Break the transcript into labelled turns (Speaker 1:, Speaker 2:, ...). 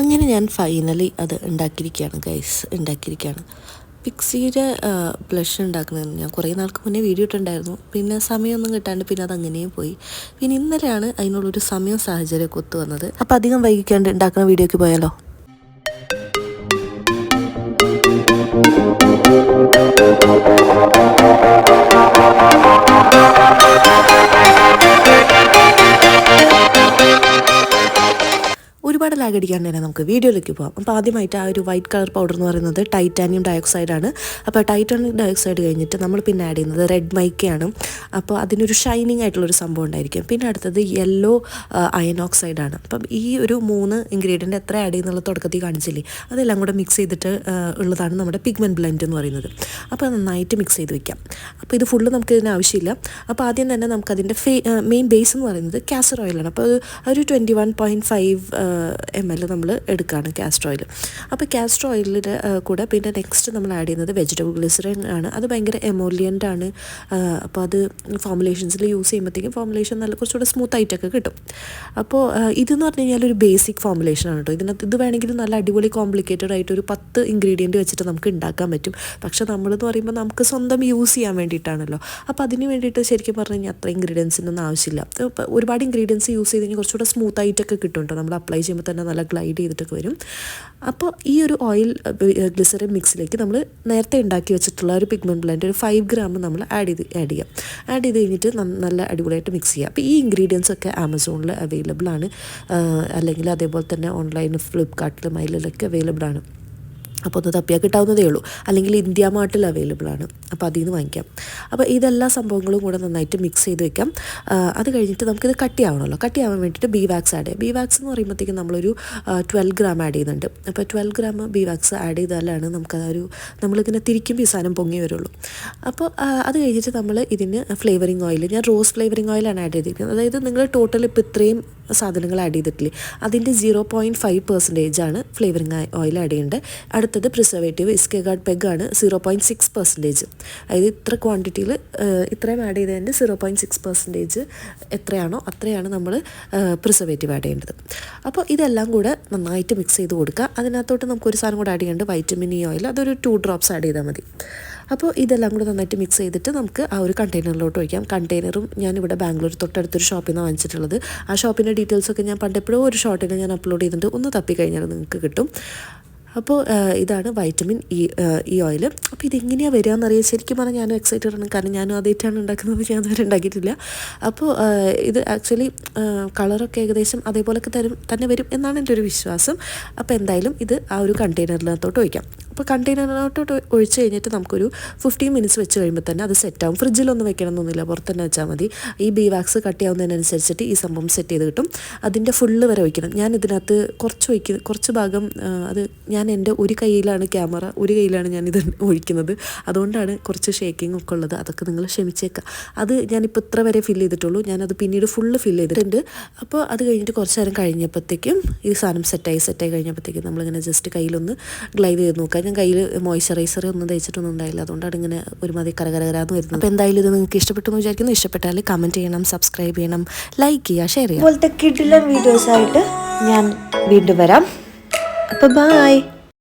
Speaker 1: അങ്ങനെ ഞാൻ ഫൈനലി അത് ഉണ്ടാക്കിയിരിക്കുകയാണ് ഗൈസ് ഉണ്ടാക്കിയിരിക്കുകയാണ്. പിക്സിയുടെ ബ്ലഷ് ഉണ്ടാക്കുന്നത് ഞാൻ കുറേ നാൾക്ക് മുന്നേ വീഡിയോ ഇട്ടുണ്ടായിരുന്നു പിന്നെ സമയമൊന്നും കിട്ടാണ്ട് പിന്നെ അത് അങ്ങനെയും പോയി. പിന്നെ ഇന്നലെയാണ് അതിനുള്ളൊരു സമയം സാഹചര്യമൊക്കെ ഒത്തു വന്നത്. അപ്പോൾ അധികം വൈകിക്കാണ്ട് ഉണ്ടാക്കുന്ന വീഡിയോയ്ക്ക് പോയാലോ? ഒരുപാട് ലാഗ് തന്നെ നമുക്ക് വീഡിയോയിലേക്ക് പോകാം അപ്പോൾ ആദ്യമായിട്ട് ആ ഒരു വൈറ്റ് കളർ പൗഡർ എന്ന് പറയുന്നത് ടൈറ്റാനിയം ഡയോക്സൈഡ് ആണ്. അപ്പോൾ ടൈറ്റാനിയം ഡയോക്സൈഡ് കഴിഞ്ഞിട്ട് നമ്മൾ പിന്നെ ആഡ് ചെയ്യുന്നത് റെഡ് മൈക്കയാണ് അപ്പോൾ അതിനൊരു ഷൈനിങ് ആയിട്ടുള്ളൊരു സംഭവം ഉണ്ടായിരിക്കും. പിന്നെ അടുത്തത് യെല്ലോ അയൺ ഓക്സൈഡ് ആണ്. അപ്പം ഈ ഒരു മൂന്ന് ഇൻഗ്രീഡിയന്റ് എത്ര ആഡ് ചെയ്യുന്നുള്ള തുടക്കത്തിൽ കാണിച്ചില്ലേ? അതെല്ലാം കൂടെ മിക്സ് ചെയ്തിട്ട് ഉള്ളതാണ് നമ്മുടെ പിഗ്മെന്റ് ബ്ലെൻഡ് എന്ന് പറയുന്നത്. അപ്പോൾ നന്നായിട്ട് മിക്സ് ചെയ്ത് വെക്കാം. അപ്പോൾ ഇത് ഫുള്ള് നമുക്ക് ഇതിന് ആവശ്യമില്ല. അപ്പോൾ ആദ്യം തന്നെ നമുക്കതിന്റെ ഫേ മെയിൻ ബേസ് എന്ന് പറയുന്നത് കാസർ ഓയിലാണ് അപ്പോൾ അത് ഒരു twenty one point five M L നമ്മൾ എടുക്കുകയാണ് കാസ്റ്റർ ഓയിൽ അപ്പോൾ കാസ്റ്റർ ഓയിലിൽ കൂടെ പിന്നെ നെക്സ്റ്റ് നമ്മൾ ആഡ് ചെയ്യുന്നത് വെജിറ്റബിൾ ഗ്ലിസറിൻ ആണ്. അത് ഭയങ്കര എമോലിയന്റ് ആണ്. അപ്പോൾ അത് ഫോമുലേഷൻസിൽ യൂസ് ചെയ്യുമ്പോഴത്തേക്കും ഫോമുലേഷൻ നല്ല കുറച്ചുകൂടെ സ്മൂത്ത് ആയിട്ടൊക്കെ കിട്ടും. അപ്പോൾ ഇതെന്ന് പറഞ്ഞു കഴിഞ്ഞാൽ ഒരു ബേസിക് ഫോമുലേഷൻ ആണ് കേട്ടോ. ഇതിനകത്ത് ഇത് വേണമെങ്കിൽ നല്ല അടിപൊളി കോംപ്ലിക്കേറ്റഡ് ആയിട്ട് ഒരു പത്ത് ഇൻഗ്രീഡിയന്റ് വെച്ചിട്ട് നമുക്ക് ഉണ്ടാക്കാൻ പറ്റും. പക്ഷേ നമ്മളെന്ന് പറയുമ്പോൾ നമുക്ക് സ്വന്തം യൂസ് ചെയ്യാൻ വേണ്ടിയിട്ടാണല്ലോ. അപ്പോൾ അതിന് വേണ്ടിയിട്ട് ശരിക്കും പറഞ്ഞു കഴിഞ്ഞാൽ അത്ര ഇൻഗ്രീഡിയൻസിനൊന്നും ആവശ്യമില്ല. ഒരുപാട് ഇൻഗ്രീഡിയൻസ് യൂസ് ചെയ്ത് കഴിഞ്ഞാൽ കുറച്ചുകൂടെ സ്മൂത്ത് ആയിട്ടൊക്കെ കിട്ടും കേട്ടോ. നമ്മൾ അപ്ലൈ ചെയ്യുമ്പോൾ തന്നെ നല്ല ഗ്ലൈഡ് ചെയ്തിട്ടൊക്കെ വരും. അപ്പോൾ ഈ ഒരു ഓയിൽ ഗ്ലിസറിൻ മിക്സിലേക്ക് നമ്മൾ നേരത്തെ ഉണ്ടാക്കി വെച്ചിട്ടുള്ള ഒരു പിഗ്മെന്റ് ബ്ലെൻഡ് ഒരു ഫൈവ് ഗ്രാം നമ്മൾ ആഡ് ചെയ്ത് ആഡ് ചെയ്യാം. ആഡ് ചെയ്ത് കഴിഞ്ഞിട്ട് നല്ല അടിപൊളിയായിട്ട് മിക്സ് ചെയ്യാം. അപ്പോൾ ഈ ഇൻഗ്രീഡിയൻസ് ഒക്കെ ആമസോണിൽ അവൈലബിൾ ആണ്. അല്ലെങ്കിൽ അതേപോലെ തന്നെ ഓൺലൈൻ ഫ്ലിപ്കാർട്ടിലും അതിലൊക്കെ അവൈലബിൾ ആണ്. അപ്പോൾ ഒന്ന് തപ്പിയാൽ കിട്ടാവുന്നതേ ഉള്ളൂ. അല്ലെങ്കിൽ ഇന്ത്യ മാർട്ടിൽ അവൈലബിൾ ആണ്. അപ്പോൾ അതിൽ നിന്ന് വാങ്ങിക്കാം. അപ്പോൾ ഇതെല്ലാ സംഭവങ്ങളും കൂടെ നന്നായിട്ട് മിക്സ് ചെയ്ത് വെക്കാം. അത് കഴിഞ്ഞിട്ട് നമുക്കിത് കട്ടിയാവണമല്ലോ കട്ടിയാവാൻ വേണ്ടിയിട്ട് ബി വാക്സ് ആഡ് ചെയ്യാം. ബി വാക്സ് എന്ന് പറയുമ്പോഴത്തേക്കും നമ്മളൊരു ട്വൽവ് ഗ്രാം ആഡ് ചെയ്യുന്നുണ്ട്. അപ്പോൾ twelve gram bee wax add ചെയ്താലാണ് നമുക്ക് ആ നമ്മളിങ്ങനെ തിരിക്കുമ്പോൾ ഈ സാധനം പൊങ്ങി വരുള്ളൂ. അപ്പോൾ അത് കഴിഞ്ഞിട്ട് നമ്മൾ ഇതിന് ഫ്ലേവറിങ് ഓയിൽ ഞാൻ റോസ് ഫ്ലേവറിങ് ഓയിലാണ് ആഡ് ചെയ്തിരിക്കുന്നത്. അതായത് നിങ്ങൾ ടോട്ടൽ ഇപ്പോൾ ഇത്രയും സാധനങ്ങൾ ആഡ് ചെയ്തിട്ടില്ലേ? അതിന്റെ സീറോ പോയിന്റ് ഫൈവ് പെർസെന്റേജ് ആണ് ഫ്ലേവറിങ് ഓയിൽ ആഡ് ചെയ്യേണ്ടത്. അടുത്തത് പ്രിസർവേറ്റീവ് ഇസ്കെ ഗാർഡ് പെഗ് ആണ് സീറോ പോയിന്റ് സിക്സ് പെർസെന്റേജ്. അതായത് ഇത്ര ക്വാണ്ടിറ്റിയിൽ ഇത്രയും ആഡ് ചെയ്തതിന്റെ സീറോ പോയിന്റ് സിക്സ് പെർസെന്റേജ് എത്രയാണോ അത്രയാണ് നമ്മൾ പ്രിസർവേറ്റീവ് ആഡ് ചെയ്യേണ്ടത്. അപ്പോൾ ഇതെല്ലാം കൂടെ നന്നായിട്ട് മിക്സ് ചെയ്ത് കൊടുക്കുക. അതിനകത്തോട്ട് നമുക്കൊരു സാധനം കൂടെ ആഡ് ചെയ്യേണ്ടത് വൈറ്റമിൻ ഇ ഓയിൽ അതൊരു ടു ഡ്രോപ്സ് ആഡ് ചെയ്താൽ മതി. അപ്പോൾ ഇതെല്ലാം കൂടെ നന്നായിട്ട് മിക്സ് ചെയ്തിട്ട് നമുക്ക് ആ ഒരു കണ്ടെയ്നറിലോട്ട് ഒഴിക്കാം. കണ്ടെയ്നറും ഞാനിവിടെ ബാംഗ്ലൂർ തൊട്ടടുത്തൊരു ഷോപ്പിൽ നിന്ന് വാങ്ങിച്ചിട്ടുള്ളത്. ആ ഷോപ്പിന്റെ ഡീറ്റെയിൽസൊക്കെ ഞാൻ പണ്ടെപ്പോഴും ഒരു ഷോർട്ടിൽ ഞാൻ അപ്ലോഡ് ചെയ്തിട്ടുണ്ട്. ഒന്ന് തപ്പിക്കഴിഞ്ഞാൽ നിങ്ങൾക്ക് കിട്ടും. അപ്പോൾ ഇതാണ് വൈറ്റമിൻ ഇ ഈ ഓയിൽ അപ്പോൾ ഇതെങ്ങനെയാണ് വരിക എന്നറിയാം ശരിക്കും പറഞ്ഞാൽ ഞാനും എക്സൈറ്റഡ് ആണ്. കാരണം ഞാനും ആദ്യമായിട്ടാണ് ഉണ്ടാക്കുന്നത്. ഞാൻ അതുവരെ ഉണ്ടാക്കിയിട്ടില്ല. അപ്പോൾ ഇത് ആക്ച്വലി കളറൊക്കെ ഏകദേശം അതേപോലൊക്കെ തരും തന്നെ വരും എന്നാണ് എന്റെ ഒരു വിശ്വാസം. അപ്പോൾ എന്തായാലും ഇത് ആ ഒരു കണ്ടെയ്നറിനകത്തോട്ട് ഒഴിക്കാം. അപ്പോൾ കണ്ടെയ്നറിനോട്ട് ഒഴിച്ച് കഴിഞ്ഞിട്ട് നമുക്കൊരു ഫിഫ്റ്റീൻ മിനിറ്റ്സ് വെച്ച് കഴിയുമ്പോൾ തന്നെ അത് സെറ്റാവും ഫ്രിഡ്ജിലൊന്നും വെക്കണം എന്നൊന്നുമില്ല പുറത്ത് തന്നെ വെച്ചാൽ മതി. ഈ ബി വാക്സ് കട്ടിയാവുന്നതിനനുസരിച്ചിട്ട് ഈ സംഭവം സെറ്റ് ചെയ്ത് കിട്ടും. അതിന്റെ ഫുള്ള് വരെ ഒഴിക്കണം. ഞാൻ ഇതിനകത്ത് കുറച്ച് ഒഴിക്കുന്ന കുറച്ച് ഭാഗം അത് ഞാൻ എന്റെ ഒരു കയ്യിലാണ് ക്യാമറ ഒരു കയ്യിലാണ് ഞാൻ ഇത് ഒഴിക്കുന്നത്. അതുകൊണ്ടാണ് കുറച്ച് ഷേക്കിംഗ് ഒക്കെ ഉള്ളത്. അതൊക്കെ നിങ്ങൾ ക്ഷമിച്ചേക്കാം. അത് ഞാനിപ്പോൾ ഇത്ര വരെ ഫില്ല് ചെയ്തിട്ടുള്ളൂ. ഞാനത് പിന്നീട് ഫുള്ള് ഫില്ല് ചെയ്തിട്ടുണ്ട്. അപ്പോൾ അത് കഴിഞ്ഞിട്ട് കുറച്ച് നേരം കഴിഞ്ഞപ്പോഴത്തേക്കും ഈ സാധനം സെറ്റായി സെറ്റായി കഴിഞ്ഞപ്പോഴത്തേക്കും നമ്മളിങ്ങനെ ജസ്റ്റ് കയ്യിലൊന്ന് ഗ്ലൈഡ് ചെയ്ത് നോക്കുക ഞാൻ കയ്യിൽ മോയ്സ്ചറൈസർ ഒന്നും തേച്ചിട്ടൊന്നും ഉണ്ടായില്ല. അതുകൊണ്ടാണ് ഇങ്ങനെ ഒരുമാതിരി കരകരകരാന്ന് വരുന്നത് അപ്പോൾ എന്തായാലും ഇത് നിങ്ങൾക്ക് ഇഷ്ടപ്പെട്ടു എന്ന് വിചാരിക്കുന്നു. ഇഷ്ടപ്പെട്ടാൽ കമന്റ് ചെയ്യണം സബ്സ്ക്രൈബ് ചെയ്യണം ലൈക്ക് ചെയ്യുക ഷെയർ ചെയ്യുക.
Speaker 2: ഇതുപോലത്തെ കിടിലൻ വീഡിയോസ് ആയിട്ട് ഞാൻ വീണ്ടും വരാം. അപ്പോൾ ബായ്